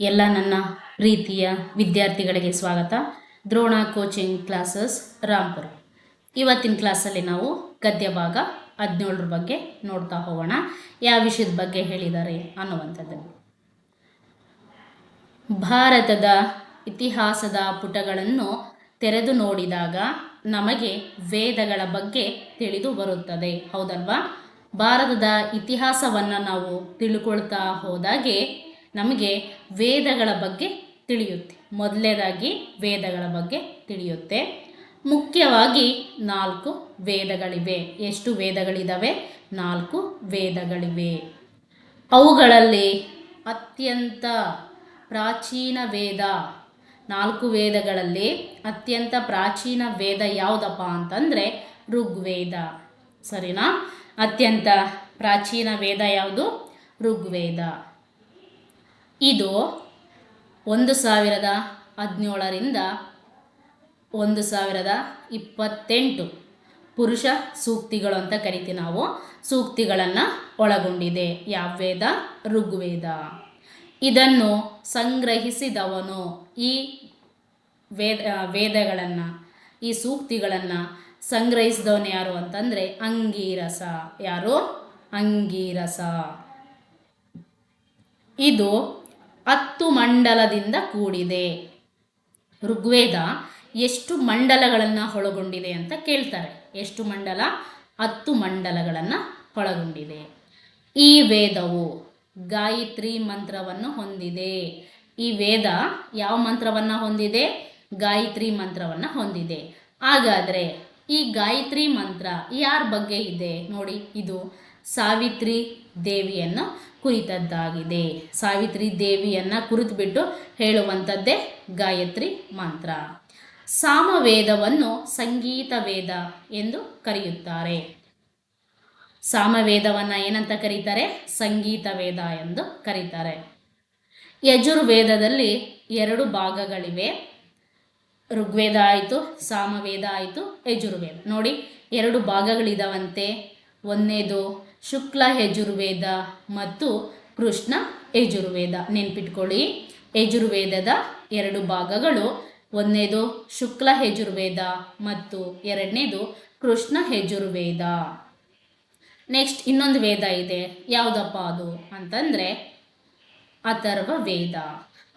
ಎಲ್ಲ ನನ್ನ ಪ್ರೀತಿಯ ವಿದ್ಯಾರ್ಥಿಗಳಿಗೆ ಸ್ವಾಗತ. ದ್ರೋಣ ಕೋಚಿಂಗ್ ಕ್ಲಾಸಸ್ ರಾಂಪುರ ಇವತ್ತಿನ ಕ್ಲಾಸಲ್ಲಿ ನಾವು ಗದ್ಯ ಭಾಗ ಹದಿನೇಳರ ಬಗ್ಗೆ ನೋಡ್ತಾ ಹೋಗೋಣ. ಯಾವ ವಿಷಯದ ಬಗ್ಗೆ ಹೇಳಿದ್ದಾರೆ ಅನ್ನುವಂಥದ್ದನ್ನು ಭಾರತದ ಇತಿಹಾಸದ ಪುಟಗಳನ್ನು ತೆರೆದು ನೋಡಿದಾಗ ನಮಗೆ ವೇದಗಳ ಬಗ್ಗೆ ತಿಳಿದು ಬರುತ್ತದೆ. ಹೌದಲ್ವಾ? ಭಾರತದ ಇತಿಹಾಸವನ್ನು ನಾವು ತಿಳ್ಕೊಳ್ತಾ ಹೋದಾಗೆ ನಮಗೆ ವೇದಗಳ ಬಗ್ಗೆ ತಿಳಿಯುತ್ತೆ. ಮೊದಲನೇದಾಗಿ ವೇದಗಳ ಬಗ್ಗೆ ತಿಳಿಯುತ್ತೆ. ಮುಖ್ಯವಾಗಿ ನಾಲ್ಕು ವೇದಗಳಿವೆ. ಎಷ್ಟು ವೇದಗಳಿದ್ದಾವೆ ನಾಲ್ಕು ವೇದಗಳಿವೆ. ಅವುಗಳಲ್ಲಿ ಅತ್ಯಂತ ಪ್ರಾಚೀನ ವೇದ, ನಾಲ್ಕು ವೇದಗಳಲ್ಲಿ ಅತ್ಯಂತ ಪ್ರಾಚೀನ ವೇದ ಯಾವುದಪ್ಪ ಅಂತಂದರೆ ಋಗ್ವೇದ. ಸರಿನಾ? ಅತ್ಯಂತ ಪ್ರಾಚೀನ ವೇದ ಯಾವುದು? ಋಗ್ವೇದ. ಇದು ಒಂದು ಸಾವಿರದ ಹದಿನೇಳರಿಂದ ಒಂದು ಸಾವಿರದ ಇಪ್ಪತ್ತೆಂಟು ಪುರುಷ ಸೂಕ್ತಿಗಳು ಅಂತ ಕರಿತೀವಿ ನಾವು. ಸೂಕ್ತಿಗಳನ್ನು ಒಳಗೊಂಡಿದೆ. ಯಾವ ವೇದ ಋಗ್ವೇದ. ಇದನ್ನು ಸಂಗ್ರಹಿಸಿದವನು ಈ ವೇದ ವೇದಗಳನ್ನು, ಈ ಸೂಕ್ತಿಗಳನ್ನು ಸಂಗ್ರಹಿಸಿದವನು ಯಾರು ಅಂತಂದರೆ ಅಂಗೀರಸ. ಯಾರು? ಅಂಗೀರಸ. ಇದು ಹತ್ತು ಮಂಡಲದಿಂದ ಕೂಡಿದೆ. ಋಗ್ವೇದ ಎಷ್ಟು ಮಂಡಲಗಳನ್ನು ಒಳಗೊಂಡಿದೆ ಅಂತ ಕೇಳ್ತಾರೆ. ಎಷ್ಟು ಮಂಡಲ? ಹತ್ತು ಮಂಡಲಗಳನ್ನು ಒಳಗೊಂಡಿದೆ. ಈ ವೇದವು ಗಾಯತ್ರಿ ಮಂತ್ರವನ್ನು ಹೊಂದಿದೆ. ಈ ವೇದ ಯಾವ ಮಂತ್ರವನ್ನು ಹೊಂದಿದೆ? ಗಾಯತ್ರಿ ಮಂತ್ರವನ್ನು ಹೊಂದಿದೆ. ಹಾಗಾದರೆ ಈ ಗಾಯತ್ರಿ ಮಂತ್ರ ಯಾರ ಬಗ್ಗೆ ಇದೆ? ನೋಡಿ, ಇದು ಸಾವಿತ್ರಿ ದೇವಿಯನ್ನು ಕುರಿತದ್ದಾಗಿದೆ. ಸಾವಿತ್ರಿ ದೇವಿಯನ್ನು ಕುರಿತುಬಿಟ್ಟು ಹೇಳುವಂಥದ್ದೇ ಗಾಯತ್ರಿ ಮಂತ್ರ. ಸಾಮವೇದವನ್ನು ಸಂಗೀತ ವೇದ ಎಂದು ಕರೆಯುತ್ತಾರೆ. ಸಾಮವೇದವನ್ನು ಏನಂತ ಕರೀತಾರೆ? ಸಂಗೀತ ವೇದ ಎಂದು ಕರೀತಾರೆ. ಯಜುರ್ವೇದದಲ್ಲಿ ಎರಡು ಭಾಗಗಳಿವೆ. ಋಗ್ವೇದ ಆಯಿತು, ಸಾಮವೇದ ಆಯಿತು, ಯಜುರ್ವೇದ. ನೋಡಿ, ಎರಡು ಭಾಗಗಳಿದಾವಂತೆ. ಒಂದನೇದು ಶುಕ್ಲ ಯಜುರ್ವೇದ ಮತ್ತು ಕೃಷ್ಣ ಯಜುರ್ವೇದ. ನೆನ್ಪಿಟ್ಕೊಳ್ಳಿ. ಯಜುರ್ವೇದದ ಎರಡು ಭಾಗಗಳು. ಒಂದನೇದು ಶುಕ್ಲ ಯಜುರ್ವೇದ ಮತ್ತು ಎರಡನೇದು ಕೃಷ್ಣ ಯಜುರ್ವೇದ. ನೆಕ್ಸ್ಟ್ ಇನ್ನೊಂದು ವೇದ ಇದೆ. ಯಾವುದಪ್ಪ ಅದು? ಅಂತಂದರೆ ಅಥರ್ವ ವೇದ.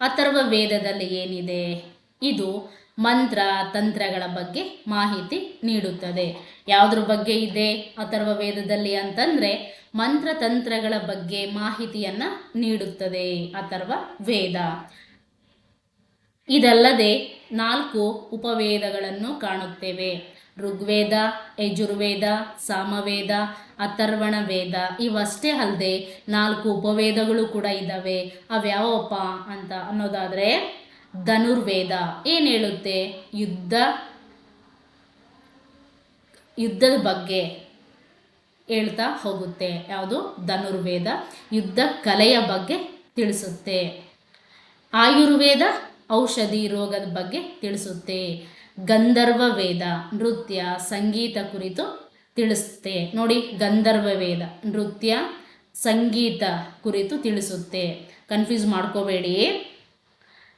ಅಥರ್ವ ವೇದದಲ್ಲಿ ಏನಿದೆ? ಇದು ಮಂತ್ರ ತಂತ್ರಗಳ ಬಗ್ಗೆ ಮಾಹಿತಿ ನೀಡುತ್ತದೆ. ಯಾವುದ್ರ ಬಗ್ಗೆ ಇದೆ? ಅಥರ್ವ ವೇದದಲ್ಲಿ ಅಂತಂದರೆ ಮಂತ್ರ ತಂತ್ರಗಳ ಬಗ್ಗೆ ಮಾಹಿತಿಯನ್ನು ನೀಡುತ್ತದೆ ಅಥರ್ವ ವೇದ. ಇದಲ್ಲದೆ ನಾಲ್ಕು ಉಪವೇದಗಳನ್ನು ಕಾಣುತ್ತೇವೆ. ಋಗ್ವೇದ, ಯಜುರ್ವೇದ, ಸಾಮವೇದ, ಅಥರ್ವಣ ವೇದ ಇವಷ್ಟೇ ಅಲ್ಲದೆ ನಾಲ್ಕು ಉಪವೇದಗಳು ಕೂಡ ಇದ್ದಾವೆ ಅವ್ಯಾವಪ್ಪ ಅಂತ ಅನ್ನೋದಾದರೆ ಧನುರ್ವೇದ ಏನು ಹೇಳುತ್ತೆ? ಯುದ್ಧ, ಯುದ್ಧದ ಬಗ್ಗೆ ಹೇಳ್ತಾ ಹೋಗುತ್ತೆ. ಯಾವುದು? ಧನುರ್ವೇದ ಯುದ್ಧ ಕಲೆಯ ಬಗ್ಗೆ ತಿಳಿಸುತ್ತೆ. ಆಯುರ್ವೇದ ಔಷಧಿ ರೋಗದ ಬಗ್ಗೆ ತಿಳಿಸುತ್ತೆ. ಗಂಧರ್ವ ವೇದ ನೃತ್ಯ, ಸಂಗೀತ ಕುರಿತು ತಿಳಿಸುತ್ತೆ. ನೋಡಿ ಗಂಧರ್ವ ವೇದ ನೃತ್ಯ, ಸಂಗೀತ ಕುರಿತು ತಿಳಿಸುತ್ತೆ. ಕನ್ಫ್ಯೂಸ್ ಮಾಡ್ಕೋಬೇಡಿ.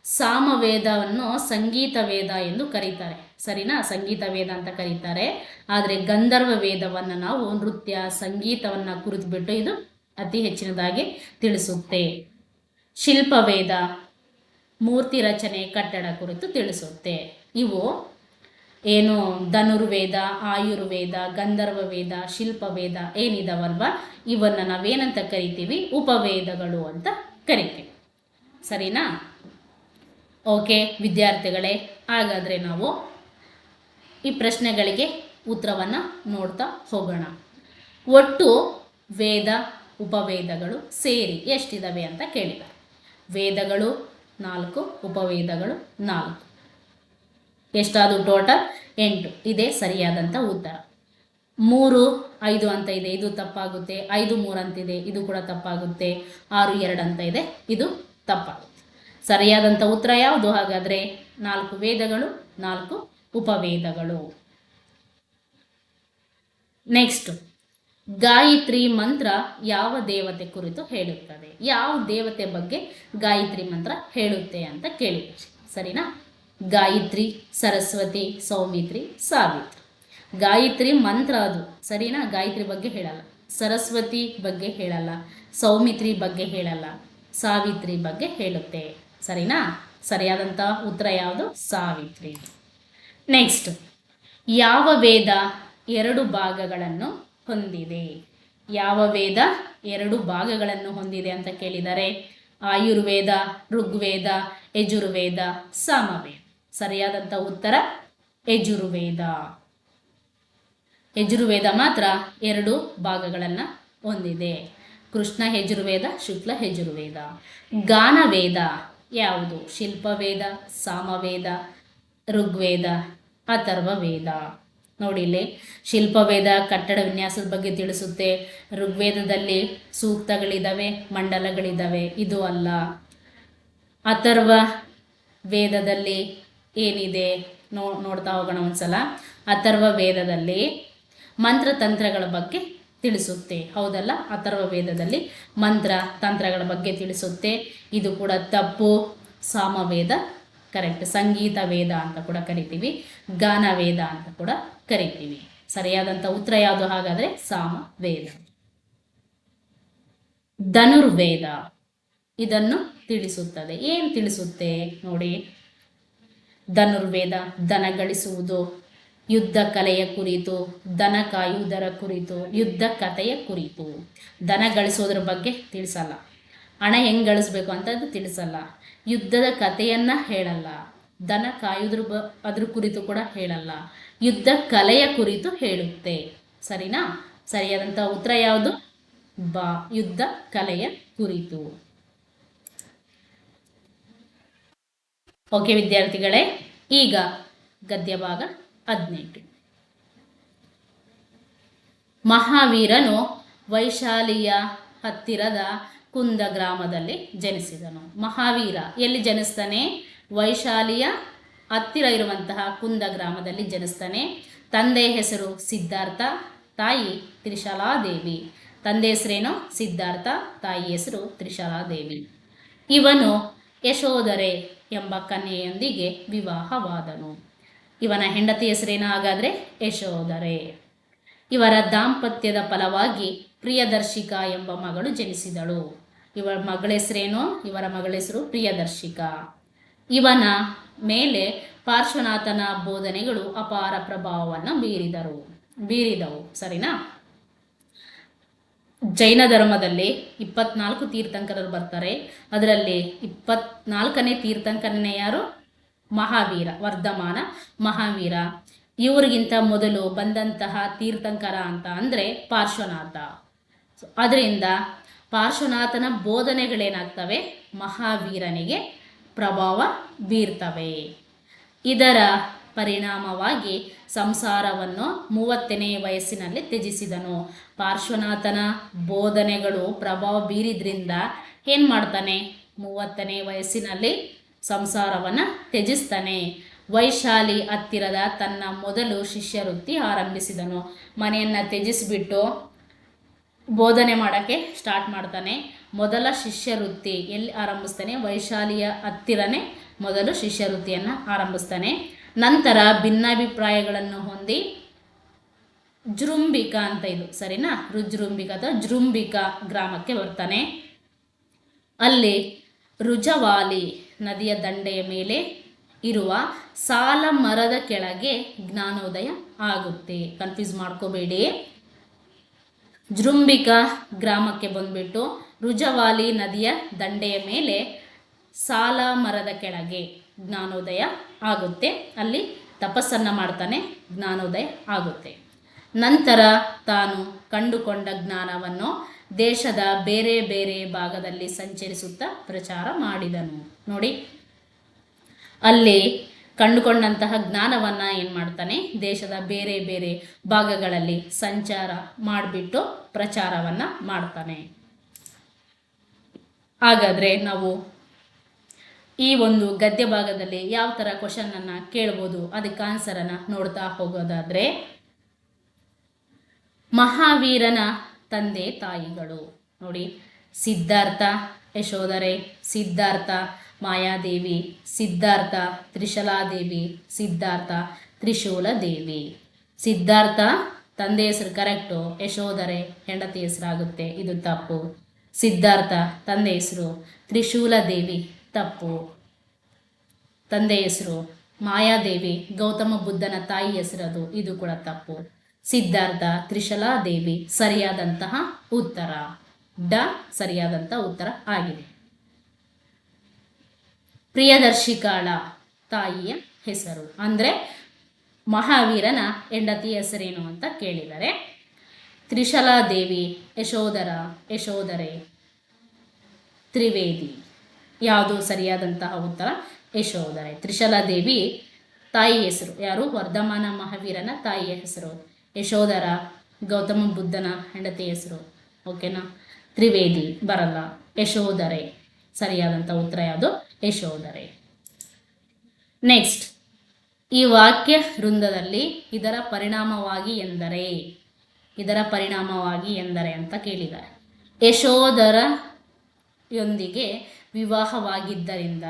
ಸಾಮವೇದವನ್ನು ಸಂಗೀತ ವೇದ ಎಂದು ಕರೀತಾರೆ. ಸರಿನಾ? ಸಂಗೀತ ವೇದ ಅಂತ ಕರೀತಾರೆ. ಆದರೆ ಗಂಧರ್ವ ವೇದವನ್ನು ನಾವು ನೃತ್ಯ, ಸಂಗೀತವನ್ನು ಕುರಿತುಬಿಟ್ಟು ಇದು ಅತಿ ಹೆಚ್ಚಿನದಾಗಿ ತಿಳಿಸುತ್ತೆ. ಶಿಲ್ಪವೇದ, ಮೂರ್ತಿ ರಚನೆ, ಕಟ್ಟಡ ಕುರಿತು ತಿಳಿಸುತ್ತೆ. ಇವು ಏನು? ಧನುರ್ವೇದ, ಆಯುರ್ವೇದ ಗಂಧರ್ವ ವೇದ ಶಿಲ್ಪವೇದ ಏನಿದಾವಲ್ವ? ಇವನ್ನು ನಾವೇನಂತ ಕರಿತೀವಿ? ಉಪವೇದಗಳು ಅಂತ ಕರಿತೀವಿ. ಸರಿನಾ? ಓಕೆ, ವಿದ್ಯಾರ್ಥಿಗಳೇ, ಹಾಗಾದರೆ ನಾವು ಈ ಪ್ರಶ್ನೆಗಳಿಗೆ ಉತ್ತರವನ್ನು ನೋಡ್ತಾ ಹೋಗೋಣ. ಒಟ್ಟು ವೇದ ಉಪವೇದಗಳು ಸೇರಿ ಎಷ್ಟಿದ್ದಾವೆ ಅಂತ ಕೇಳಿದ್ದಾರೆ ವೇದಗಳು ನಾಲ್ಕು, ಉಪವೇದಗಳು ನಾಲ್ಕು. ಎಷ್ಟಾದರೂ ಟೋಟಲ್? ಎಂಟು. ಇದೇ ಸರಿಯಾದಂಥ ಉತ್ತರ. ಮೂರು, ಐದು ಅಂತ ಇದೆ, ಇದು ತಪ್ಪಾಗುತ್ತೆ. ಐದು, ಮೂರು ಅಂತಿದೆ ಇದು ಕೂಡ ತಪ್ಪಾಗುತ್ತೆ. ಆರು, ಎರಡು ಅಂತ ಇದೆ, ಇದು ತಪ್ಪಾಗುತ್ತೆ. ಸರಿಯಾದಂಥ ಉತ್ತರ ಯಾವುದು? ಹಾಗಾದರೆ ನಾಲ್ಕು ವೇದಗಳು, ನಾಲ್ಕು ಉಪವೇದಗಳು. ನೆಕ್ಸ್ಟ್ ಗಾಯತ್ರಿ ಮಂತ್ರ ಯಾವ ದೇವತೆ ಕುರಿತು ಹೇಳುತ್ತದೆ? ಯಾವ ದೇವತೆ ಬಗ್ಗೆ ಗಾಯತ್ರಿ ಮಂತ್ರ ಹೇಳುತ್ತೆ ಅಂತ ಕೇಳಿ. ಸರಿನಾ? ಗಾಯತ್ರಿ, ಸರಸ್ವತಿ, ಸೌಮಿತ್ರಿ, ಸಾವಿತ್ರಿ. ಗಾಯತ್ರಿ ಮಂತ್ರ ಅದು. ಸರಿನಾ? ಗಾಯತ್ರಿ ಬಗ್ಗೆ ಹೇಳಲ್ಲ. ಸರಸ್ವತಿ ಬಗ್ಗೆ ಹೇಳಲ್ಲ. ಸೌಮಿತ್ರಿ ಬಗ್ಗೆ ಹೇಳಲ್ಲ. ಸಾವಿತ್ರಿ ಬಗ್ಗೆ ಹೇಳುತ್ತೆ. ಸರಿನಾ? ಸರಿಯಾದಂಥ ಉತ್ತರ ಯಾವುದು? ಸಾವಿತ್ರಿ. ನೆಕ್ಸ್ಟ್ ಯಾವ ವೇದ ಎರಡು ಭಾಗಗಳನ್ನು ಹೊಂದಿದೆ? ಯಾವ ವೇದ ಎರಡು ಭಾಗಗಳನ್ನು ಹೊಂದಿದೆ ಅಂತ ಕೇಳಿದರೆ, ಆಯುರ್ವೇದ, ಋಗ್ವೇದ, ಯಜುರ್ವೇದ, ಸಾಮವೇದ. ಸರಿಯಾದಂಥ ಉತ್ತರ, ಯಜುರ್ವೇದ. ಯಜುರ್ವೇದ ಮಾತ್ರ ಎರಡು ಭಾಗಗಳನ್ನು ಹೊಂದಿದೆ. ಕೃಷ್ಣ ಯಜುರ್ವೇದ, ಶುಕ್ಲ ಯಜುರ್ವೇದ. ಗಾನವೇದ ಯಾವುದು? ಶಿಲ್ಪವೇದ, ಸಾಮವೇದ, ಋಗ್ವೇದ ಅಥರ್ವ ವೇದ ನೋಡಿ ಇಲ್ಲಿ, ಶಿಲ್ಪವೇದ ಕಟ್ಟಡ ವಿನ್ಯಾಸದ ಬಗ್ಗೆ ತಿಳಿಸುತ್ತೆ. ಋಗ್ವೇದದಲ್ಲಿ ಸೂಕ್ತಗಳಿದ್ದಾವೆ ಮಂಡಲಗಳಿದ್ದಾವೆ ಇದು ಅಲ್ಲ. ಅಥರ್ವ ವೇದದಲ್ಲಿ ಏನಿದೆ? ನೋ, ನೋಡ್ತಾ ಹೋಗೋಣ ಒಂದ್ಸಲ. ಅಥರ್ವ ವೇದದಲ್ಲಿ ಮಂತ್ರತಂತ್ರಗಳ ಬಗ್ಗೆ ತಿಳಿಸುತ್ತೆ. ಹೌದಲ್ಲ? ಅಥರ್ವ ವೇದದಲ್ಲಿ ಮಂತ್ರ, ತಂತ್ರಗಳ ಬಗ್ಗೆ ತಿಳಿಸುತ್ತೆ. ಇದು ಕೂಡ ತಪ್ಪು. ಸಾಮವೇದ ಕರೆಕ್ಟ್ ಸಂಗೀತ ವೇದ ಅಂತ ಕೂಡ ಕರಿತೀವಿ. ಗಾನ ವೇದ ಅಂತ ಕೂಡ ಕರಿತೀವಿ. ಸರಿಯಾದಂಥ ಉತ್ತರ ಯಾವುದು? ಹಾಗಾದರೆ ಸಾಮ ವೇದ ಧನುರ್ವೇದ. ಇದನ್ನು ತಿಳಿಸುತ್ತದೆ. ಏನು ತಿಳಿಸುತ್ತೆ ನೋಡಿ. ಧನುರ್ವೇದ ದನ ಗಳಿಸುವುದು ಯುದ್ಧ ಕಲೆಯ ಕುರಿತು, ದನ ಕಾಯುವುದರ ಕುರಿತು, ಯುದ್ಧ ಕಥೆಯ ಕುರಿತು. ದನ ಗಳಿಸೋದ್ರ ಬಗ್ಗೆ ತಿಳಿಸಲ್ಲ. ಹಣ ಹೆಂಗೆ ಗಳಿಸ್ಬೇಕು ಅಂತ ಅದು ತಿಳಿಸಲ್ಲ. ಯುದ್ಧದ ಕಥೆಯನ್ನು ಹೇಳಲ್ಲ. ದನ ಕಾಯುವುದ್ರ ಬ, ಅದ್ರ ಕುರಿತು ಕೂಡ ಹೇಳಲ್ಲ. ಯುದ್ಧ ಕಲೆಯ ಕುರಿತು ಹೇಳುತ್ತೆ. ಸರಿನಾ? ಸರಿಯಾದಂಥ ಉತ್ತರ ಯಾವುದು? ಬಾ, ಯುದ್ಧ ಕಲೆಯ ಕುರಿತು. ಓಕೆ ವಿದ್ಯಾರ್ಥಿಗಳೇ, ಈಗ ಗದ್ಯ ಭಾಗ ಹದಿನೆಂಟು. ಮಹಾವೀರನು ವೈಶಾಲಿಯ ಹತ್ತಿರದ ಕುಂದ ಗ್ರಾಮದಲ್ಲಿ ಜನಿಸಿದನು. ಮಹಾವೀರ ಎಲ್ಲಿ ಜನಿಸ್ತಾನೆ? ವೈಶಾಲಿಯ ಹತ್ತಿರ ಇರುವಂತಹ ಕುಂದ ಗ್ರಾಮದಲ್ಲಿ ಜನಿಸ್ತಾನೆ. ತಂದೆ ಹೆಸರು ಸಿದ್ಧಾರ್ಥ, ತಾಯಿ ತ್ರಿಶಾಲಾದೇವಿ. ತಂದೆ ಹೆಸರೇನು? ಸಿದ್ಧಾರ್ಥ, ತಾಯಿ ಹೆಸರು ತ್ರಿಶಾಲಾದೇವಿ. ಇವನು ಯಶೋಧರೆ ಎಂಬ ಕನ್ಯೆಯೊಂದಿಗೆ ವಿವಾಹವಾದನು. ಇವನ ಹೆಂಡತಿ ಹೆಸರೇನೋ ಹಾಗಾದರೆ ಯಶೋಧರೆ. ಇವರ ದಾಂಪತ್ಯದ ಫಲವಾಗಿ ಪ್ರಿಯದರ್ಶಿಕ ಎಂಬ ಮಗಳು ಜನಿಸಿದಳು. ಇವರ ಮಗಳ ಹೆಸರೇನು? ಇವರ ಮಗಳ ಹೆಸರು ಪ್ರಿಯದರ್ಶಿಕ. ಇವನ ಮೇಲೆ ಪಾರ್ಶ್ವನಾಥನ ಬೋಧನೆಗಳು ಅಪಾರ ಪ್ರಭಾವವನ್ನು ಬೀರಿದರು. ಬೀರಿದವು. ಸರಿನಾ? ಜೈನ ಧರ್ಮದಲ್ಲಿ ಇಪ್ಪತ್ನಾಲ್ಕು ತೀರ್ಥಂಕರರು ಬರ್ತಾರೆ. ಅದರಲ್ಲಿ ಇಪ್ಪತ್ನಾಲ್ಕನೇ ತೀರ್ಥಂಕರನೇ ಯಾರು? ಮಹಾವೀರ, ವರ್ಧಮಾನ ಮಹಾವೀರ. ಇವರಿಗಿಂತ ಮೊದಲು ಬಂದಂತಹ ತೀರ್ಥಂಕರ ಅಂತ ಅಂದರೆ ಪಾರ್ಶ್ವನಾಥ. ಅದರಿಂದ ಪಾರ್ಶ್ವನಾಥನ ಬೋಧನೆಗಳೇನಾಗ್ತವೆ? ಮಹಾವೀರನಿಗೆ ಪ್ರಭಾವ ಬೀರ್ತವೆ. ಇದರ ಪರಿಣಾಮವಾಗಿ ಸಂಸಾರವನ್ನು ಮೂವತ್ತನೇ ವಯಸ್ಸಿನಲ್ಲಿ ತ್ಯಜಿಸಿದನು. ಪಾರ್ಶ್ವನಾಥನ ಬೋಧನೆಗಳು ಪ್ರಭಾವ ಬೀರಿದ್ರಿಂದ ಏನು ಮಾಡ್ತಾನೆ? ಮೂವತ್ತನೇ ವಯಸ್ಸಿನಲ್ಲಿ ಸಂಸಾರವನ್ನು ತ್ಯಜಿಸ್ತಾನೆ. ವೈಶಾಲಿ ಹತ್ತಿರದ ತನ್ನ ಮೊದಲು ಶಿಷ್ಯವೃತ್ತಿ ಆರಂಭಿಸಿದನು. ಮನೆಯನ್ನು ತ್ಯಜಿಸಿಬಿಟ್ಟು ಬೋಧನೆ ಮಾಡೋಕ್ಕೆ ಸ್ಟಾರ್ಟ್ ಮಾಡ್ತಾನೆ. ಮೊದಲ ಶಿಷ್ಯವೃತ್ತಿ ಎಲ್ಲಿ ಆರಂಭಿಸ್ತಾನೆ? ವೈಶಾಲಿಯ ಹತ್ತಿರನೇ ಮೊದಲು ಶಿಷ್ಯವೃತ್ತಿಯನ್ನು ಆರಂಭಿಸ್ತಾನೆ. ನಂತರ ಭಿನ್ನಾಭಿಪ್ರಾಯಗಳನ್ನು ಹೊಂದಿ ಜೃಂಬಿಕಾ ಅಂತ ಇದು, ಸರಿನಾ? ರುಜೃಂಬಿಕ ಅಥವಾ ಜೃಂಬಿಕಾ ಗ್ರಾಮಕ್ಕೆ ಬರ್ತಾನೆ. ಅಲ್ಲಿ ರುಜವಾಲಿ ನದಿಯ ದಂಡೆಯ ಮೇಲೆ ಇರುವ ಸಾಲ ಮರದ ಕೆಳಗೆ ಜ್ಞಾನೋದಯ ಆಗುತ್ತೆ. ಕನ್ಫ್ಯೂಸ್ ಮಾಡ್ಕೋಬೇಡಿ. ಜೃಂಬಿಕಾ ಗ್ರಾಮಕ್ಕೆ ಬಂದ್ಬಿಟ್ಟು ರುಜವಾಲಿ ನದಿಯ ದಂಡೆಯ ಮೇಲೆ ಸಾಲ ಮರದ ಕೆಳಗೆ ಜ್ಞಾನೋದಯ ಆಗುತ್ತೆ. ಅಲ್ಲಿ ತಪಸ್ಸನ್ನು ಮಾಡ್ತಾನೆ, ಜ್ಞಾನೋದಯ ಆಗುತ್ತೆ. ನಂತರ ತಾನು ಕಂಡುಕೊಂಡ ಜ್ಞಾನವನ್ನು ದೇಶದ ಬೇರೆ ಬೇರೆ ಭಾಗದಲ್ಲಿ ಸಂಚರಿಸುತ್ತಾ ಪ್ರಚಾರ ಮಾಡಿದನು. ನೋಡಿ, ಅಲ್ಲಿ ಕಂಡುಕೊಂಡಂತಹ ಜ್ಞಾನವನ್ನು ಏನು ಮಾಡ್ತಾನೆ? ದೇಶದ ಬೇರೆ ಬೇರೆ ಭಾಗಗಳಲ್ಲಿ ಸಂಚಾರ ಮಾಡಿಬಿಟ್ಟು ಪ್ರಚಾರವನ್ನು ಮಾಡ್ತಾನೆ. ಹಾಗಾದರೆ ನಾವು ಈ ಒಂದು ಗದ್ಯ ಭಾಗದಲ್ಲಿ ಯಾವ ಥರ ಕ್ವಶನನ್ನು ಕೇಳ್ಬೋದು? ಅದಕ್ಕೆ ಆನ್ಸರನ್ನು ನೋಡ್ತಾ ಹೋಗೋದಾದರೆ, ಮಹಾವೀರನ ತಂದೆ ತಾಯಿಗಳು. ನೋಡಿ, ಸಿದ್ಧಾರ್ಥ, ಯಶೋಧರೆ, ಸಿದ್ಧಾರ್ಥ, ಮಾಯಾದೇವಿ, ಸಿದ್ಧಾರ್ಥ, ತ್ರಿಶಲಾದೇವಿ, ಸಿದ್ಧಾರ್ಥ ತ್ರಿಶೂಲ ದೇವಿ ಸಿದ್ಧಾರ್ಥ, ತಂದೆ ಹೆಸರು ಕರೆಕ್ಟು ಯಶೋಧರೆ, ಹೆಂಡತಿ ಹೆಸರಾಗುತ್ತೆ, ಇದು ತಪ್ಪು. ಸಿದ್ಧಾರ್ಥ, ತಂದೆ ಹೆಸರು ತ್ರಿಶೂಲ ದೇವಿ ತಪ್ಪು. ತಂದೆ ಹೆಸರು ಮಾಯಾದೇವಿ, ಗೌತಮ ಬುದ್ಧನ ತಾಯಿ ಹೆಸರದು, ಇದು ಕೂಡ ತಪ್ಪು. ಸಿದ್ಧಾರ್ಥ ತ್ರಿಶಲಾದೇವಿ ಸರಿಯಾದಂತಹ ಉತ್ತರ. ಡ ಸರಿಯಾದಂಥ ಉತ್ತರ ಆಗಿದೆ. ಪ್ರಿಯದರ್ಶಿಕಾಳ ತಾಯಿಯ ಹೆಸರು. ಅಂದರೆ ಮಹಾವೀರನ ಹೆಂಡತಿ ಹೆಸರೇನು ಅಂತ ಕೇಳಿದರೆ, ತ್ರಿಶಲಾದೇವಿ ಯಶೋಧರ, ಯಶೋಧರೆ, ತ್ರಿವೇದಿ. ಯಾವುದು ಸರಿಯಾದಂತಹ ಉತ್ತರ? ಯಶೋಧರೆ. ತ್ರಿಶಲಾದೇವಿ ತಾಯಿ ಹೆಸರು. ಯಾರು? ವರ್ಧಮಾನ ಮಹಾವೀರನ ತಾಯಿಯ ಹೆಸರು. ಯಶೋಧರ, ಗೌತಮ ಬುದ್ಧನ ಹೆಂಡತಿ ಹೆಸರು ಓಕೆನಾ ತ್ರಿವೇದಿ, ಬರಲ್ಲ. ಯಶೋಧರೆ. ಸರಿಯಾದಂಥ ಉತ್ತರ ಯಾವುದು? ಯಶೋಧರೆ. ನೆಕ್ಸ್ಟ್ ಈ ವಾಕ್ಯ ವೃಂದದಲ್ಲಿ ಇದರ ಪರಿಣಾಮವಾಗಿ ಎಂದರೆ, ಇದರ ಪರಿಣಾಮವಾಗಿ ಎಂದರೆ ಅಂತ ಕೇಳಿದ್ದಾರೆ. ಯಶೋಧರ ಯೊಂದಿಗೆ ವಿವಾಹವಾಗಿದ್ದರಿಂದ,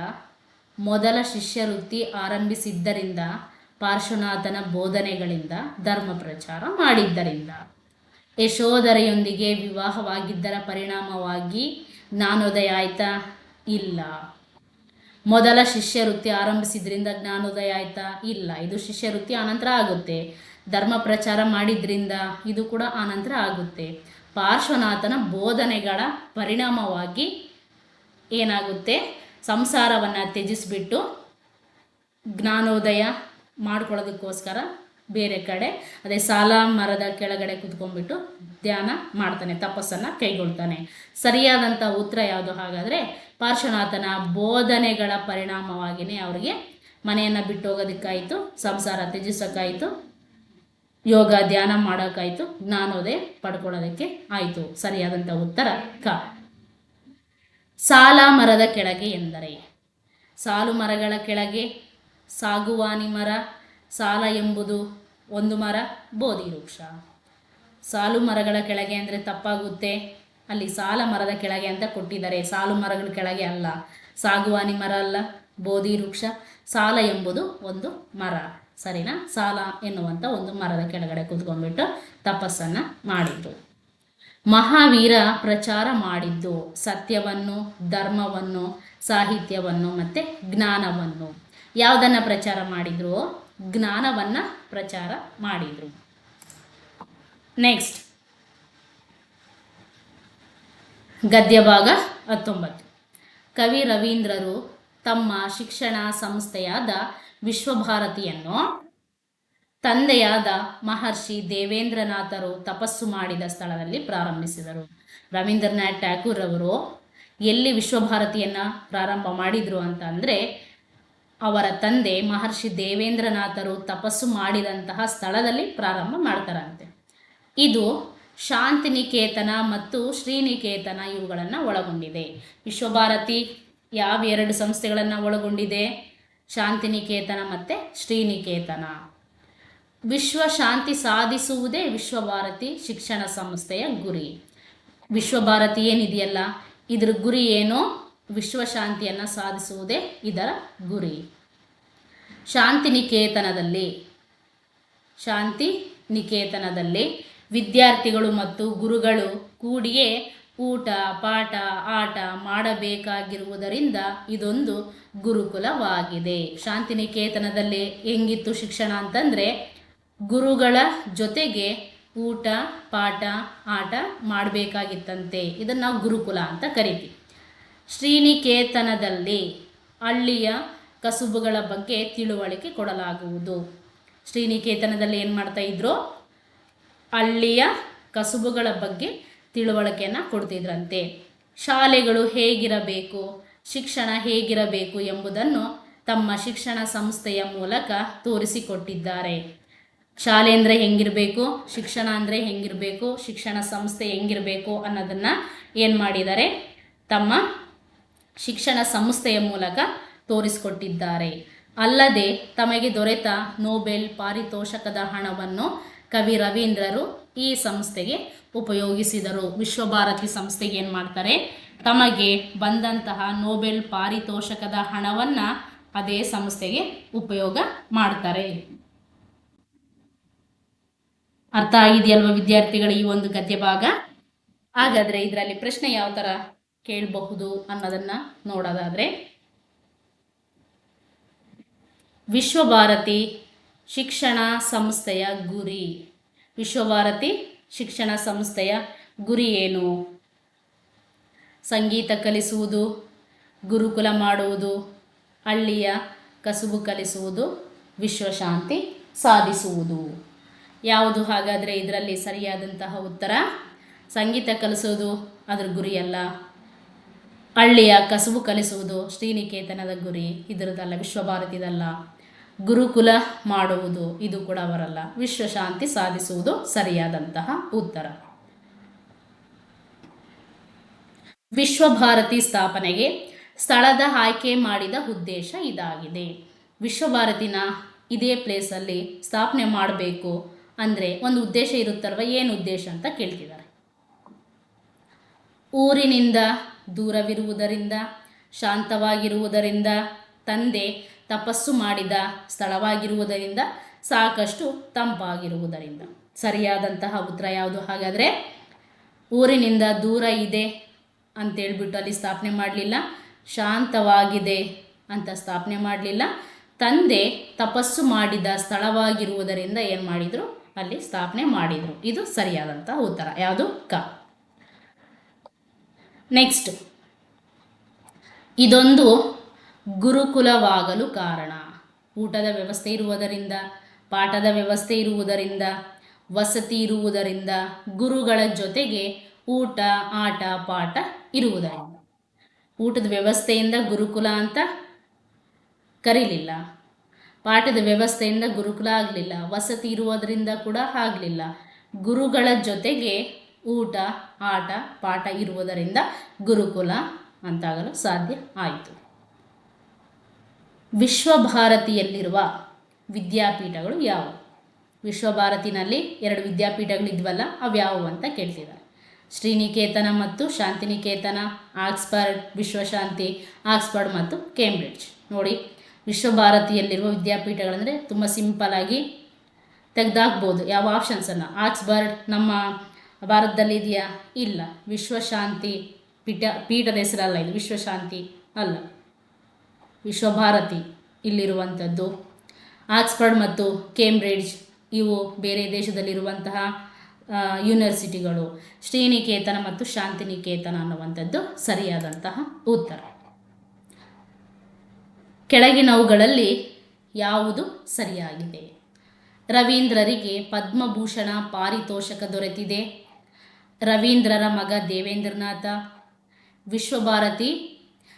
ಮೊದಲ ಶಿಷ್ಯ ವೃತ್ತಿ ಆರಂಭಿಸಿದ್ದರಿಂದ ಪಾರ್ಶ್ವನಾಥನ ಬೋಧನೆಗಳಿಂದ ಧರ್ಮ ಪ್ರಚಾರ ಮಾಡಿದ್ದರಿಂದ. ಯಶೋಧರೆಯೊಂದಿಗೆ ವಿವಾಹವಾಗಿದ್ದರ ಪರಿಣಾಮವಾಗಿ ಜ್ಞಾನೋದಯ ಆಯ್ತಾ? ಇಲ್ಲ. ಮೊದಲ ಶಿಷ್ಯವೃತ್ತಿ ಆರಂಭಿಸಿದ್ರಿಂದ ಜ್ಞಾನೋದಯ ಆಯ್ತಾ? ಇಲ್ಲ. ಇದು ಶಿಷ್ಯವೃತ್ತಿ ಆನಂತರ ಆಗುತ್ತೆ. ಧರ್ಮ ಪ್ರಚಾರ ಮಾಡಿದ್ರಿಂದ ಇದು ಕೂಡ ಆನಂತರ ಆಗುತ್ತೆ. ಪಾರ್ಶ್ವನಾಥನ ಬೋಧನೆಗಳ ಪರಿಣಾಮವಾಗಿ ಏನಾಗುತ್ತೆ? ಸಂಸಾರವನ್ನು ತ್ಯಜಿಸಿಬಿಟ್ಟು ಜ್ಞಾನೋದಯ ಮಾಡ್ಕೊಳ್ಳೋದಕ್ಕೋಸ್ಕರ ಬೇರೆ ಕಡೆ, ಅದೇ ಸಾಲ ಮರದ ಕೆಳಗಡೆ ಕುತ್ಕೊಂಡ್ಬಿಟ್ಟು ಧ್ಯಾನ ಮಾಡ್ತಾನೆ, ತಪಸ್ಸನ್ನು ಕೈಗೊಳ್ತಾನೆ. ಸರಿಯಾದಂಥ ಉತ್ತರ ಯಾವುದು ಹಾಗಾದರೆ, ಪಾರ್ಶ್ವನಾಥನ ಬೋಧನೆಗಳ ಪರಿಣಾಮವಾಗಿಯೇ ಅವರಿಗೆ ಮನೆಯನ್ನು ಬಿಟ್ಟು ಹೋಗೋದಕ್ಕಾಯಿತು ಸಂಸಾರ ತ್ಯಜಿಸೋಕ್ಕಾಯಿತು, ಯೋಗ ಧ್ಯಾನ ಮಾಡೋಕ್ಕಾಯಿತು, ಜ್ಞಾನೋದಯ ಪಡ್ಕೊಳ್ಳೋದಕ್ಕೆ ಆಯಿತು. ಸರಿಯಾದಂಥ ಉತ್ತರ ಕ. ಸಾಲ ಮರದ ಕೆಳಗೆ ಎಂದರೆ, ಸಾಲು ಮರಗಳ ಕೆಳಗೆ ಸಾಗುವಾನಿ ಮರ, ಸಾಲ ಎಂಬುದು ಒಂದು ಮರ, ಬೋಧಿ ವೃಕ್ಷ. ಸಾಲು ಮರಗಳ ಕೆಳಗೆ ಅಂದರೆ ತಪ್ಪಾಗುತ್ತೆ. ಅಲ್ಲಿ ಸಾಲ ಮರದ ಕೆಳಗೆ ಅಂತ ಕೊಟ್ಟಿದ್ದಾರೆ. ಸಾಲು ಮರಗಳ ಕೆಳಗೆ ಅಲ್ಲ. ಸಾಗುವಾನಿ ಮರ ಅಲ್ಲ, ಬೋಧಿ ವೃಕ್ಷ. ಸಾಲ ಎಂಬುದು ಒಂದು ಮರ. ಸರಿನಾ? ಸಾಲ ಎನ್ನುವಂಥ ಒಂದು ಮರದ ಕೆಳಗಡೆ ಕೂತ್ಕೊಂಡ್ಬಿಟ್ಟು ತಪಸ್ಸನ್ನು ಮಾಡಿದ್ರು. ಮಹಾವೀರ ಪ್ರಚಾರ ಮಾಡಿದ್ದು ಸತ್ಯವನ್ನು, ಧರ್ಮವನ್ನು, ಸಾಹಿತ್ಯವನ್ನು ಮತ್ತು ಜ್ಞಾನವನ್ನು. ಯಾವುದನ್ನು ಪ್ರಚಾರ ಮಾಡಿದ್ರು? ಜ್ಞಾನವನ್ನು ಪ್ರಚಾರ ಮಾಡಿದರು. ನೆಕ್ಸ್ಟ್ ಗದ್ಯ ಭಾಗ ಹತ್ತೊಂಬತ್ತು. ಕವಿ ರವೀಂದ್ರರು ತಮ್ಮ ಶಿಕ್ಷಣ ಸಂಸ್ಥೆಯಾದ ವಿಶ್ವಭಾರತಿಯನ್ನು ತಂದೆಯಾದ ಮಹರ್ಷಿ ದೇವೇಂದ್ರನಾಥರು ತಪಸ್ಸು ಮಾಡಿದ ಸ್ಥಳದಲ್ಲಿ ಪ್ರಾರಂಭಿಸಿದರು. ರವೀಂದ್ರನಾಥ್ ಟ್ಯಾಗೂರ್ ಅವರು ಎಲ್ಲಿ ವಿಶ್ವಭಾರತಿಯನ್ನು ಪ್ರಾರಂಭ ಮಾಡಿದರು ಅಂತ ಅಂದರೆ ಅವರ ತಂದೆ ಮಹರ್ಷಿ ದೇವೇಂದ್ರನಾಥರು ತಪಸ್ಸು ಮಾಡಿದಂತಹ ಸ್ಥಳದಲ್ಲಿ ಪ್ರಾರಂಭ ಮಾಡ್ತಾರಂತೆ. ಇದು ಶಾಂತಿನಿಕೇತನ ಮತ್ತು ಶ್ರೀನಿಕೇತನ ಇವುಗಳನ್ನು ಒಳಗೊಂಡಿದೆ. ವಿಶ್ವಭಾರತಿ ಯಾವ ಎರಡು ಸಂಸ್ಥೆಗಳನ್ನು ಒಳಗೊಂಡಿದೆ? ಶಾಂತಿನಿಕೇತನ ಮತ್ತು ಶ್ರೀನಿಕೇತನ. ವಿಶ್ವ ಶಾಂತಿ ಸಾಧಿಸುವುದೇ ವಿಶ್ವಭಾರತಿ ಶಿಕ್ಷಣ ಸಂಸ್ಥೆಯ ಗುರಿ. ವಿಶ್ವಭಾರತಿ ಏನಿದೆಯಲ್ಲ ಇದ್ರ ಗುರಿ ಏನೋ ವಿಶ್ವಶಾಂತಿಯನ್ನು ಸಾಧಿಸುವುದೇ ಇದರ ಗುರಿ. ಶಾಂತಿ ನಿಕೇತನದಲ್ಲಿ ಶಾಂತಿ ನಿಕೇತನದಲ್ಲಿ ವಿದ್ಯಾರ್ಥಿಗಳು ಮತ್ತು ಗುರುಗಳು ಕೂಡಿಯೇ ಊಟ, ಪಾಠ, ಆಟ ಮಾಡಬೇಕಾಗಿರುವುದರಿಂದ ಇದೊಂದು ಗುರುಕುಲವಾಗಿದೆ. ಶಾಂತಿನಿಕೇತನದಲ್ಲಿ ಹೆಂಗಿತ್ತು ಶಿಕ್ಷಣ ಅಂತಂದರೆ ಗುರುಗಳ ಜೊತೆಗೆ ಊಟ, ಪಾಠ, ಆಟ ಮಾಡಬೇಕಾಗಿತ್ತಂತೆ. ಇದನ್ನು ನಾವು ಗುರುಕುಲ ಅಂತ ಕರಿತೀವಿ. ಶ್ರೀನಿಕೇತನದಲ್ಲಿ ಹಳ್ಳಿಯ ಕಸುಬುಗಳ ಬಗ್ಗೆ ತಿಳುವಳಿಕೆ ಕೊಡಲಾಗುವುದು. ಶ್ರೀನಿಕೇತನದಲ್ಲಿ ಏನು ಮಾಡ್ತಾ ಇದ್ರು? ಹಳ್ಳಿಯ ಕಸುಬುಗಳ ಬಗ್ಗೆ ತಿಳುವಳಿಕೆಯನ್ನು ಕೊಡ್ತಿದ್ರಂತೆ. ಶಾಲೆಗಳು ಹೇಗಿರಬೇಕು? ಶಿಕ್ಷಣ ಹೇಗಿರಬೇಕು ಎಂಬುದನ್ನು ತಮ್ಮ ಶಿಕ್ಷಣ ಸಂಸ್ಥೆಯ ಮೂಲಕ ತೋರಿಸಿಕೊಟ್ಟಿದ್ದಾರೆ. ಶಾಲೆ ಅಂದರೆ ಹೆಂಗಿರಬೇಕು? ಶಿಕ್ಷಣ ಅಂದರೆ ಹೆಂಗಿರಬೇಕು? ಶಿಕ್ಷಣ ಸಂಸ್ಥೆ ಹೆಂಗಿರಬೇಕು ಅನ್ನೋದನ್ನು ಏನು ಮಾಡಿದ್ದಾರೆ? ತಮ್ಮ ಶಿಕ್ಷಣ ಸಂಸ್ಥೆಯ ಮೂಲಕ ತೋರಿಸಿಕೊಟ್ಟಿದ್ದಾರೆ. ಅಲ್ಲದೆ ತಮಗೆ ದೊರೆತ ನೊಬೆಲ್ ಪಾರಿತೋಷಕದ ಹಣವನ್ನು ಕವಿ ರವೀಂದ್ರರು ಈ ಸಂಸ್ಥೆಗೆ ಉಪಯೋಗಿಸಿದರು. ವಿಶ್ವಭಾರತಿ ಸಂಸ್ಥೆಗೆ ಏನು ಮಾಡ್ತಾರೆ? ತಮಗೆ ಬಂದಂತಹ ನೋಬೆಲ್ ಪಾರಿತೋಷಕದ ಹಣವನ್ನು ಅದೇ ಸಂಸ್ಥೆಗೆ ಉಪಯೋಗ ಮಾಡ್ತಾರೆ. ಅರ್ಥ ಆಗಿದೆಯಲ್ವ ವಿದ್ಯಾರ್ಥಿಗಳು ಈ ಒಂದು ಗದ್ಯ ಭಾಗ ಹಾಗಾದರೆ ಇದರಲ್ಲಿ ಪ್ರಶ್ನೆ ಯಾವ ಥರ ಕೇಳಬಹುದು ಅನ್ನೋದನ್ನು ನೋಡೋದಾದರೆ, ವಿಶ್ವಭಾರತಿ ಶಿಕ್ಷಣ ಸಂಸ್ಥೆಯ ಗುರಿ. ವಿಶ್ವಭಾರತಿ ಶಿಕ್ಷಣ ಸಂಸ್ಥೆಯ ಗುರಿ ಏನು? ಸಂಗೀತ ಕಲಿಸುವುದು, ಗುರುಕುಲ ಮಾಡುವುದು, ಹಳ್ಳಿಯ ಕಸುಬು ಕಲಿಸುವುದು, ವಿಶ್ವಶಾಂತಿ ಸಾಧಿಸುವುದು. ಯಾವುದು ಹಾಗಾದರೆ ಇದರಲ್ಲಿ ಸರಿಯಾದಂತಹ ಉತ್ತರ? ಸಂಗೀತ ಕಲಿಸೋದು ಅದರ ಗುರಿಯಲ್ಲ ಹಳ್ಳಿಯ ಕಸುಬು ಕಲಿಸುವುದು ಶ್ರೀನಿಕೇತನದ ಗುರಿ ಇದರದಲ್ಲ ವಿಶ್ವಭಾರತಿದಲ್ಲ. ಗುರುಕುಲ ಮಾಡುವುದು ಇದು ಕೂಡ ಬರಲ್ಲ ವಿಶ್ವಶಾಂತಿ ಸಾಧಿಸುವುದು ಸರಿಯಾದಂತಹ ಉತ್ತರ. ವಿಶ್ವಭಾರತಿ ಸ್ಥಾಪನೆಗೆ ಸ್ಥಳದ ಆಯ್ಕೆ ಮಾಡಿದ ಉದ್ದೇಶ ಇದಾಗಿದೆ. ವಿಶ್ವಭಾರತಿನ ಇದೇ ಪ್ಲೇಸಲ್ಲಿ ಸ್ಥಾಪನೆ ಮಾಡಬೇಕು ಅಂದರೆ ಒಂದು ಉದ್ದೇಶ ಇರುತ್ತಲ್ವ? ಏನು ಉದ್ದೇಶ ಅಂತ ಕೇಳ್ತಿದ್ದಾರೆ. ಊರಿನಿಂದ ದೂರವಿರುವುದರಿಂದ, ಶಾಂತವಾಗಿರುವುದರಿಂದ, ತಂದೆ ತಪಸ್ಸು ಮಾಡಿದ ಸ್ಥಳವಾಗಿರುವುದರಿಂದ ಸಾಕಷ್ಟು ತಂಪಾಗಿರುವುದರಿಂದ. ಸರಿಯಾದಂತಹ ಉತ್ತರ ಯಾವುದು? ಹಾಗಾದರೆ ಊರಿನಿಂದ ದೂರ ಇದೆ ಅಂತೇಳ್ಬಿಟ್ಟು ಅಲ್ಲಿ ಸ್ಥಾಪನೆ ಮಾಡಲಿಲ್ಲ, ಶಾಂತವಾಗಿದೆ ಅಂತ ಸ್ಥಾಪನೆ ಮಾಡಲಿಲ್ಲ, ತಂದೆ ತಪಸ್ಸು ಮಾಡಿದ ಸ್ಥಳವಾಗಿರುವುದರಿಂದ ಏನು ಮಾಡಿದರು? ಅಲ್ಲಿ ಸ್ಥಾಪನೆ ಮಾಡಿದರು. ಇದು ಸರಿಯಾದಂಥ ಉತ್ತರ. ಯಾವುದು? ಕ. ನೆಕ್ಸ್ಟ್ ಇದೊಂದು ಗುರುಕುಲವಾಗಲು ಕಾರಣ. ಊಟದ ವ್ಯವಸ್ಥೆ ಇರುವುದರಿಂದ, ಪಾಠದ ವ್ಯವಸ್ಥೆ ಇರುವುದರಿಂದ, ವಸತಿ ಇರುವುದರಿಂದ ಗುರುಗಳ ಜೊತೆಗೆ ಊಟ, ಆಟ, ಪಾಠ ಇರುವುದರಿಂದ. ಊಟದ ವ್ಯವಸ್ಥೆಯಿಂದ ಗುರುಕುಲ ಅಂತ ಕರೀಲಿಲ್ಲ. ಪಾಠದ ವ್ಯವಸ್ಥೆಯಿಂದ ಗುರುಕುಲ ಆಗಲಿಲ್ಲ. ವಸತಿ ಇರುವುದರಿಂದ ಕೂಡ ಆಗಲಿಲ್ಲ. ಗುರುಗಳ ಜೊತೆಗೆ ಊಟ, ಆಟ, ಪಾಠ ಇರುವುದರಿಂದ ಗುರುಕುಲ ಅಂತಾಗಲು ಸಾಧ್ಯ ಆಯಿತು. ವಿಶ್ವಭಾರತಿಯಲ್ಲಿರುವ ವಿದ್ಯಾಪೀಠಗಳು ಯಾವುವು? ವಿಶ್ವಭಾರತಿನಲ್ಲಿ ಎರಡು ವಿದ್ಯಾಪೀಠಗಳಿದ್ವಲ್ಲ ಯಾವುವು ಅಂತ ಕೇಳ್ತಿದ್ದಾರೆ. ಶ್ರೀನಿಕೇತನ ಮತ್ತು ಶಾಂತಿನಿಕೇತನ, ಆಕ್ಸ್ಫರ್ಡ್ ವಿಶ್ವಶಾಂತಿ, ಆಕ್ಸ್ಫರ್ಡ್ ಮತ್ತು ಕೇಂಬ್ರಿಡ್ಜ್. ನೋಡಿ, ವಿಶ್ವಭಾರತಿಯಲ್ಲಿರುವ ವಿದ್ಯಾಪೀಠಗಳಂದರೆ ತುಂಬ ಸಿಂಪಲಾಗಿ ತೆಗೆದಾಕ್ಬೋದು. ಯಾವ ಆಪ್ಷನ್ಸನ್ನು? ಆಕ್ಸ್ಬರ್ಡ್ ನಮ್ಮ ಭಾರತದಲ್ಲಿ ಇದೆಯಾ? ಇಲ್ಲ. ವಿಶ್ವಶಾಂತಿ ಪೀಠ, ಪೀಠದ ಹೆಸರಲ್ಲ ಇದು ವಿಶ್ವಶಾಂತಿ ಅಲ್ಲ. ವಿಶ್ವಭಾರತಿ ಇಲ್ಲಿರುವಂಥದ್ದು. ಆಕ್ಸ್ಫರ್ಡ್ ಮತ್ತು ಕೇಂಬ್ರಿಡ್ಜ್ ಇವು ಬೇರೆ ದೇಶದಲ್ಲಿರುವಂತಹ ಯೂನಿವರ್ಸಿಟಿಗಳು. ಶ್ರೀನಿಕೇತನ ಮತ್ತು ಶಾಂತಿನಿಕೇತನ ಅನ್ನುವಂಥದ್ದು ಸರಿಯಾದಂತಹ ಉತ್ತರ. ಕೆಳಗಿನವುಗಳಲ್ಲಿ ಯಾವುದು ಸರಿಯಾಗಿದೆ? ರವೀಂದ್ರರಿಗೆ ಪದ್ಮಭೂಷಣ ಪಾರಿತೋಷಕ ದೊರೆತಿದೆ. ರವೀಂದ್ರರ ಮಗ ದೇವೇಂದ್ರನಾಥ, ವಿಶ್ವಭಾರತಿ,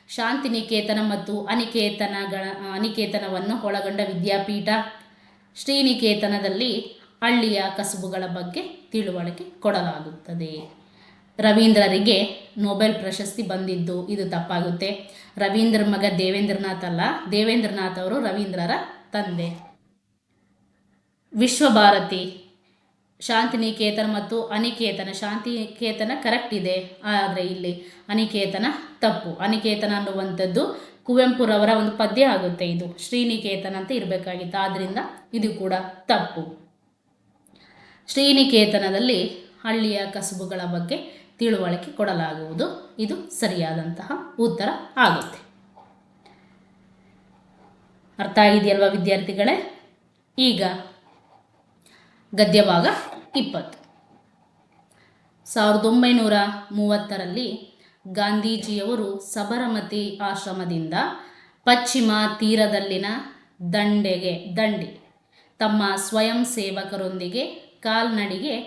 ಶಾಂತಿನಿಕೇತನ ಮತ್ತು ಅನಿಕೇತನಗಳ, ಅನಿಕೇತನವನ್ನು ಒಳಗೊಂಡ ವಿದ್ಯಾಪೀಠ, ಶ್ರೀನಿಕೇತನದಲ್ಲಿ ಹಳ್ಳಿಯ ಕಸುಬುಗಳ ಬಗ್ಗೆ ತಿಳುವಳಿಕೆ ಕೊಡಲಾಗುತ್ತದೆ. ರವೀಂದ್ರರಿಗೆ ನೊಬೆಲ್ ಪ್ರಶಸ್ತಿ ಬಂದಿದ್ದು ಇದು ತಪ್ಪಾಗುತ್ತೆ. ರವೀಂದ್ರ ಮಗ ದೇವೇಂದ್ರನಾಥ್ ಅಲ್ಲ ದೇವೇಂದ್ರನಾಥ್ ಅವರು ರವೀಂದ್ರರ ತಂದೆ. ವಿಶ್ವಭಾರತಿ ಶಾಂತಿನಿಕೇತನ ಮತ್ತು ಅನಿಕೇತನ. ಶಾಂತಿನಿಕೇತನ ಕರೆಕ್ಟ್ ಇದೆ. ಆದರೆ ಇಲ್ಲಿ ಅನಿಕೇತನ ತಪ್ಪು. ಅನಿಕೇತನ ಅನ್ನುವಂಥದ್ದು ಕುವೆಂಪುರವರ ಒಂದು ಪದ್ಯ ಆಗುತ್ತೆ ಇದು. ಶ್ರೀನಿಕೇತನ ಅಂತ ಇರಬೇಕಾಗಿತ್ತು. ಆದ್ದರಿಂದ ಇದು ಕೂಡ ತಪ್ಪು. ಶ್ರೀನಿಕೇತನದಲ್ಲಿ ಹಳ್ಳಿಯ ಕಸುಬುಗಳ ಬಗ್ಗೆ ತಿಳುವಳಿಕೆ ಕೊಡಲಾಗುವುದು. ಇದು ಸರಿಯಾದಂತಹ ಉತ್ತರ ಆಗುತ್ತೆ. ಅರ್ಥ ಆಗಿದೆಯಲ್ವಾ ವಿದ್ಯಾರ್ಥಿಗಳೇ? ಈಗ ಗದ್ಯಭಾಗ ಇಪ್ಪತ್ತು. ಸಾವಿರದ ಒಂಬೈನೂರ ಮೂವತ್ತರಲ್ಲಿ ಗಾಂಧೀಜಿಯವರು ಸಬರಮತಿ ಆಶ್ರಮದಿಂದ ಪಶ್ಚಿಮ ತೀರದಲ್ಲಿನ ದಂಡೆಗೆ, ದಂಡಿ, ತಮ್ಮ ಸ್ವಯಂ ಸೇವಕರೊಂದಿಗೆ ಕಾಲ್ನಡಿಗೆ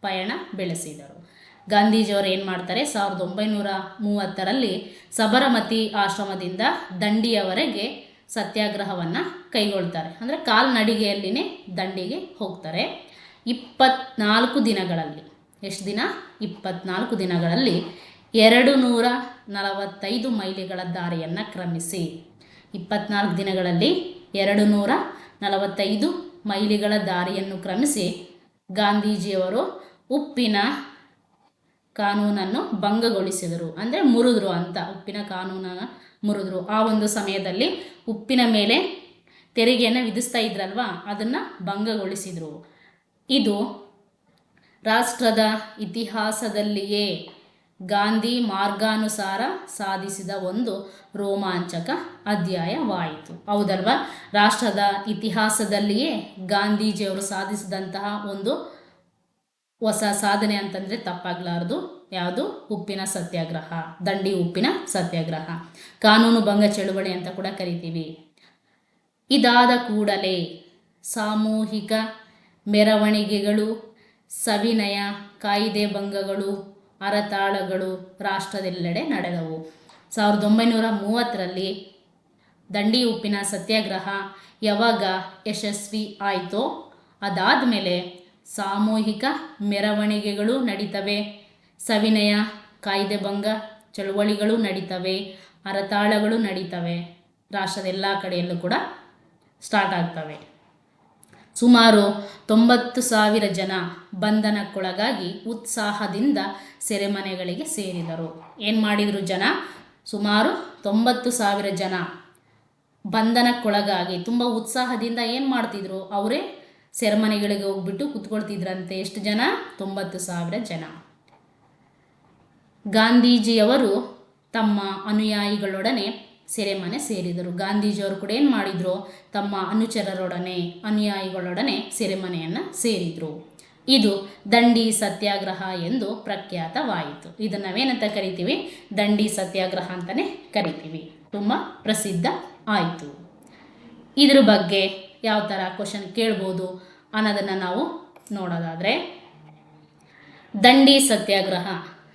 ಪಯಣ ಬೆಳೆಸಿದರು. ಗಾಂಧೀಜಿಯವರು ಏನು ಮಾಡ್ತಾರೆ? ಸಾವಿರದ ಒಂಬೈನೂರ ಮೂವತ್ತರಲ್ಲಿ ಸಬರಮತಿ ಆಶ್ರಮದಿಂದ ದಂಡಿಯವರೆಗೆ ಸತ್ಯಾಗ್ರಹವನ್ನು ಕೈಗೊಳ್ತಾರೆ. ಅಂದರೆ ಕಾಲ್ನಡಿಗೆಯಲ್ಲಿನೇ ದಂಡಿಗೆ ಹೋಗ್ತಾರೆ. ಇಪ್ಪತ್ನಾಲ್ಕು ದಿನಗಳಲ್ಲಿ, ಎಷ್ಟು ದಿನ? ಇಪ್ಪತ್ನಾಲ್ಕು ದಿನಗಳಲ್ಲಿ ಎರಡು ನೂರ ನಲವತ್ತೈದು ಮೈಲಿಗಳ ದಾರಿಯನ್ನು ಕ್ರಮಿಸಿ. ಇಪ್ಪತ್ನಾಲ್ಕು ದಿನಗಳಲ್ಲಿ ಎರಡು ನೂರ ನಲವತ್ತೈದು ಮೈಲಿಗಳ ದಾರಿಯನ್ನು ಕ್ರಮಿಸಿ ಗಾಂಧೀಜಿಯವರು ಉಪ್ಪಿನ ಕಾನೂನನ್ನು ಭಂಗಗೊಳಿಸಿದರು. ಅಂದರೆ ಮುರಿದ್ರು ಅಂತ, ಉಪ್ಪಿನ ಕಾನೂನನ್ನು ಮುರಿದ್ರು. ಆ ಒಂದು ಸಮಯದಲ್ಲಿ ಉಪ್ಪಿನ ಮೇಲೆ ತೆರಿಗೆಯನ್ನು ವಿಧಿಸ್ತಾ ಇದ್ರಲ್ವಾ? ಅದನ್ನು ಭಂಗಗೊಳಿಸಿದರು. ಇದು ರಾಷ್ಟ್ರದ ಇತಿಹಾಸದಲ್ಲಿಯೇ ಗಾಂಧಿ ಮಾರ್ಗಾನುಸಾರ ಸಾಧಿಸಿದ ಒಂದು ರೋಮಾಂಚಕ ಅಧ್ಯಾಯವಾಯಿತು. ಹೌದಲ್ವಾ? ರಾಷ್ಟ್ರದ ಇತಿಹಾಸದಲ್ಲಿಯೇ ಗಾಂಧೀಜಿಯವರು ಸಾಧಿಸಿದಂತಹ ಒಂದು ಹೊಸ ಸಾಧನೆ ಅಂತಂದರೆ ತಪ್ಪಾಗಲಾರದು. ಯಾವುದು? ಉಪ್ಪಿನ ಸತ್ಯಾಗ್ರಹ. ದಂಡಿ ಉಪ್ಪಿನ ಸತ್ಯಾಗ್ರಹ. ಕಾನೂನು ಭಂಗ ಚಳುವಳಿ ಅಂತ ಕೂಡ ಕರಿತೀವಿ. ಇದಾದ ಕೂಡಲೇ ಸಾಮೂಹಿಕ ಮೆರವಣಿಗೆಗಳು, ಸವಿನಯ ಕಾಯಿದೆ ಭಂಗಗಳು ಅರತಾಳಗಳು ರಾಷ್ಟ್ರದೆಲ್ಲೆಡೆ ನಡೆದವು. ಸಾವಿರದ ಒಂಬೈನೂರ ಮೂವತ್ತರಲ್ಲಿ ದಂಡಿ ಉಪ್ಪಿನ ಸತ್ಯಾಗ್ರಹ ಯಾವಾಗ ಯಶಸ್ವಿ ಆಯಿತೋ ಅದಾದಮೇಲೆ ಸಾಮೂಹಿಕ ಮೆರವಣಿಗೆಗಳು ನಡೀತವೆ. ಸವಿನಯ ಕಾಯ್ದೆ ಭಂಗ ಚಳುವಳಿಗಳು ನಡೀತವೆ. ಹರತಾಳಗಳು ನಡೀತವೆ. ರಾಷ್ಟ್ರದ ಎಲ್ಲ ಕಡೆಯಲ್ಲೂ ಕೂಡ ಸ್ಟಾರ್ಟ್ ಆಗ್ತವೆ. ಸುಮಾರು ತೊಂಬತ್ತು ಸಾವಿರ ಜನ ಬಂಧನಕ್ಕೊಳಗಾಗಿ ಉತ್ಸಾಹದಿಂದ ಸೆರೆಮನೆಗಳಿಗೆ ಸೇರಿದರು. ಏನು ಮಾಡಿದರು ಜನ? ಸುಮಾರು ತೊಂಬತ್ತು ಸಾವಿರ ಜನ ಬಂಧನಕ್ಕೊಳಗಾಗಿ ತುಂಬ ಉತ್ಸಾಹದಿಂದ ಏನು ಮಾಡ್ತಿದ್ರು? ಅವರೇ ಸೆರೆಮನೆಗಳಿಗೆ ಹೋಗ್ಬಿಟ್ಟು ಕುತ್ಕೊಳ್ತಿದ್ರಂತೆ ಎಷ್ಟು ಜನ? ತೊಂಬತ್ತು ಸಾವಿರ ಜನ. ಗಾಂಧೀಜಿಯವರು ತಮ್ಮ ಅನುಯಾಯಿಗಳೊಡನೆ ಸೆರೆಮನೆ ಸೇರಿದರು. ಗಾಂಧೀಜಿಯವರು ಕೂಡ ಏನು ಮಾಡಿದರು? ತಮ್ಮ ಅನುಚರರೊಡನೆ, ಅನುಯಾಯಿಗಳೊಡನೆ ಸೆರೆಮನೆಯನ್ನು ಸೇರಿದರು. ಇದು ದಂಡಿ ಸತ್ಯಾಗ್ರಹ ಎಂದು ಪ್ರಖ್ಯಾತವಾಯಿತು. ಇದನ್ನು ನಾವೇನಂತ ಕರಿತೀವಿ? ದಂಡಿ ಸತ್ಯಾಗ್ರಹ ಅಂತಲೇ ಕರಿತೀವಿ. ತುಂಬ ಪ್ರಸಿದ್ಧ ಆಯಿತು. ಇದ್ರ ಬಗ್ಗೆ ಯಾವ ಥರ ಕ್ವಶನ್ ಕೇಳ್ಬೋದು ಅನ್ನೋದನ್ನು ನಾವು ನೋಡೋದಾದರೆ, ದಂಡಿ ಸತ್ಯಾಗ್ರಹ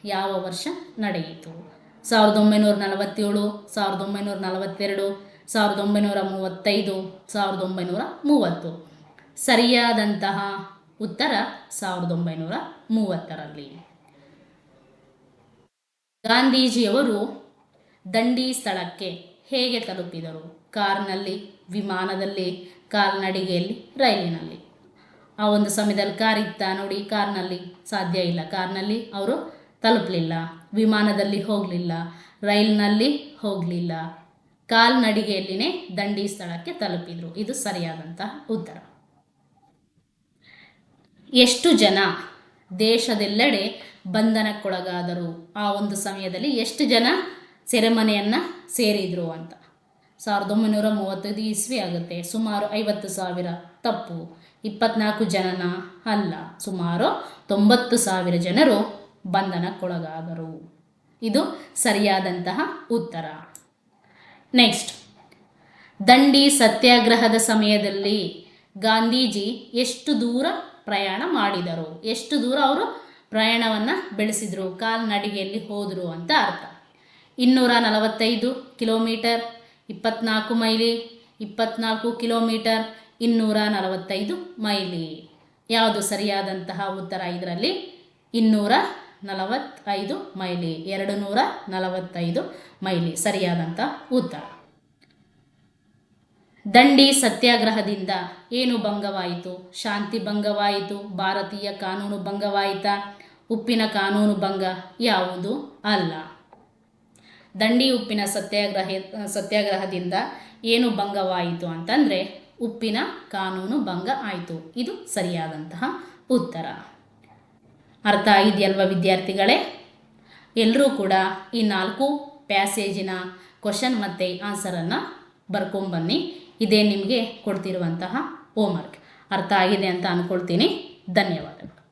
ಯಾವ ವರ್ಷ ನಡೆಯಿತು? ಸಾವಿರದ ಒಂಬೈನೂರ ನಲವತ್ತೇಳು, ಸಾವಿರದ ಒಂಬೈನೂರ ನಲವತ್ತೆರಡು, ಸಾವಿರದ ಒಂಬೈನೂರ ಮೂವತ್ತೈದು, ಸಾವಿರದ ಒಂಬೈನೂರ ಮೂವತ್ತು. ಸರಿಯಾದಂತಹ ಉತ್ತರ ಸಾವಿರದ ಒಂಬೈನೂರ ಮೂವತ್ತರಲ್ಲಿ. ಗಾಂಧೀಜಿಯವರು ದಂಡಿ ಸ್ಥಳಕ್ಕೆ ಹೇಗೆ ತಲುಪಿದರು? ಕಾರ್ನಲ್ಲಿ, ವಿಮಾನದಲ್ಲಿ ಕಾಲ್ನಡಿಗೆಯಲ್ಲಿ ರೈಲಿನಲ್ಲಿ. ಆ ಒಂದು ಸಮಯದಲ್ಲಿ ಕಾರ್ ಇತ್ತ ನೋಡಿ ಕಾರ್ನಲ್ಲಿ ಸಾಧ್ಯ ಇಲ್ಲ. ಕಾರ್ನಲ್ಲಿ ಅವರು ತಲುಪಲಿಲ್ಲ. ವಿಮಾನದಲ್ಲಿ ಹೋಗಲಿಲ್ಲ. ರೈಲ್ನಲ್ಲಿ ಹೋಗಲಿಲ್ಲ. ಕಾಲ್ನಡಿಗೆಯಲ್ಲಿನೇ ದಂಡಿ ಸ್ಥಳಕ್ಕೆ ತಲುಪಿದರು. ಇದು ಸರಿಯಾದಂತಹ ಉತ್ತರ. ಎಷ್ಟು ಜನ ದೇಶದೆಲ್ಲೆಡೆ ಬಂಧನಕ್ಕೊಳಗಾದರು? ಆ ಒಂದು ಸಮಯದಲ್ಲಿ ಎಷ್ಟು ಜನ ಸೆರೆಮನೆಯನ್ನು ಸೇರಿದರು ಅಂತ. ಸಾವಿರದ ಒಂಬೈನೂರ ಮೂವತ್ತೈದು ಇಸ್ವಿ ಆಗುತ್ತೆ. ಸುಮಾರು ಐವತ್ತು ಸಾವಿರ ತಪ್ಪು. ಇಪ್ಪತ್ನಾಲ್ಕು ಜನನ ಅಲ್ಲ. ಸುಮಾರು ತೊಂಬತ್ತು ಸಾವಿರ ಜನರು ಬಂಧನಕ್ಕೊಳಗಾದರು. ಇದು ಸರಿಯಾದಂತಹ ಉತ್ತರ. ನೆಕ್ಸ್ಟ್. ದಂಡಿ ಸತ್ಯಾಗ್ರಹದ ಸಮಯದಲ್ಲಿ ಗಾಂಧೀಜಿ ಎಷ್ಟು ದೂರ ಪ್ರಯಾಣ ಮಾಡಿದರು? ಎಷ್ಟು ದೂರ ಅವರು ಪ್ರಯಾಣವನ್ನು ಬೆಳೆಸಿದರು? ಕಾಲ್ನಡಿಗೆಯಲ್ಲಿ ಹೋದರು ಅಂತ ಅರ್ಥ. ಇನ್ನೂರ ನಲವತ್ತೈದು ಕಿಲೋಮೀಟರ್ ಇಪ್ಪತ್ನಾಲ್ಕು ಮೈಲಿ, ಇಪ್ಪತ್ನಾಲ್ಕು ಕಿಲೋಮೀಟರ್, ಇನ್ನೂರ ನಲವತ್ತೈದು ಮೈಲಿ. ಯಾವುದು ಸರಿಯಾದಂತಹ ಉತ್ತರ ಇದರಲ್ಲಿ ಇನ್ನೂರ ನಲವತ್ತೈದು ಮೈಲಿ ಎರಡು ನೂರ ನಲವತ್ತೈದು ಮೈಲಿ. ಸರಿಯಾದಂಥ ಉತ್ತರ. ದಂಡಿ ಸತ್ಯಾಗ್ರಹದಿಂದ ಏನು ಭಂಗವಾಯಿತು? ಶಾಂತಿ ಭಂಗವಾಯಿತು? ಭಾರತೀಯ ಕಾನೂನು ಭಂಗವಾಯಿತಾ? ಉಪ್ಪಿನ ಕಾನೂನು ಭಂಗ? ಯಾವುದು ಅಲ್ಲ. ದಂಡಿ ಉಪ್ಪಿನ ಸತ್ಯಾಗ್ರಹ, ಸತ್ಯಾಗ್ರಹದಿಂದ ಏನು ಭಂಗವಾಯಿತು ಅಂತಂದರೆ ಉಪ್ಪಿನ ಕಾನೂನು ಭಂಗ ಆಯಿತು. ಇದು ಸರಿಯಾದಂತಹ ಉತ್ತರ. ಅರ್ಥ ಆಗಿದೆಯಲ್ವ ವಿದ್ಯಾರ್ಥಿಗಳೇ? ಎಲ್ಲರೂ ಕೂಡ ಈ ನಾಲ್ಕು ಪ್ಯಾಸೇಜಿನ ಕ್ವಶನ್ ಮತ್ತು ಆನ್ಸರನ್ನು ಬರ್ಕೊಂಬನ್ನಿ ಇದೇ ನಿಮಗೆ ಕೊಡ್ತಿರುವಂತಹ ಹೋಮ್ವರ್ಕ್. ಅರ್ಥ ಆಗಿದೆ ಅಂತ ಅಂದ್ಕೊಳ್ತೀನಿ ಧನ್ಯವಾದಗಳು.